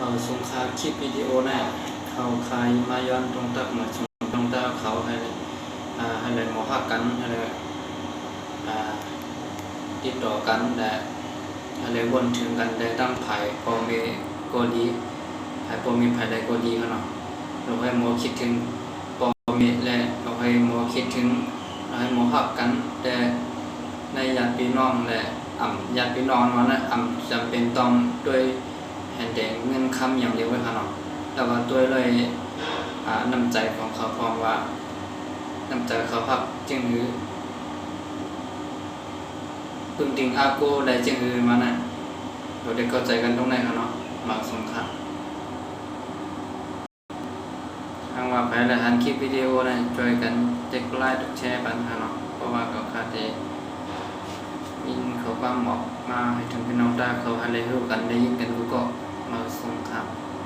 มาสงคาคลิปวิดีโอน่เขาคายมาย้อนตรงตักมาชมตรงตาเขาให้อ่าให้เลยหมอหักกันให้เลยอ่าติดต่อกันแต่ให้เลยวนถึงกันได้ตั้งไผ่พอมีก็ดีไผ่พอมีไผ่ใดก็ดีเขาเนาะเราให้หมอคิดถึงพอมีและเราให้หมอคิดถึงเราให้หมอหักกัน แต่ในญาติพี่น้องและอ่ำญาติพี่น้องมันนะอ่ำจำเป็นต้องด้วย แห่งแดงเงินคำอย่างเดียวไว้ค่ะเนาะแล้วก็ด้วเลยอ่าน้ำใจของเขาพร้อมว่าน้ำใจเขาพักจึงหือพึ่งติงอาโก้ได้จึงหือมานะเราได้เข้าใจกันตรงไหนค่ะเนาะมาสงคราทางว่าไปแล้วหันคลิปวิดีโอนะช่วยกันเจ็กไลค์ทุกแชร์ปันค่ะเนาะเพราะว่าเขาคาดเดยินเขาบ้างหมอกมาให้ถึงพี่น้องได้เขาให้ได้รู้กันได้ยินกันรู้ก็ Most.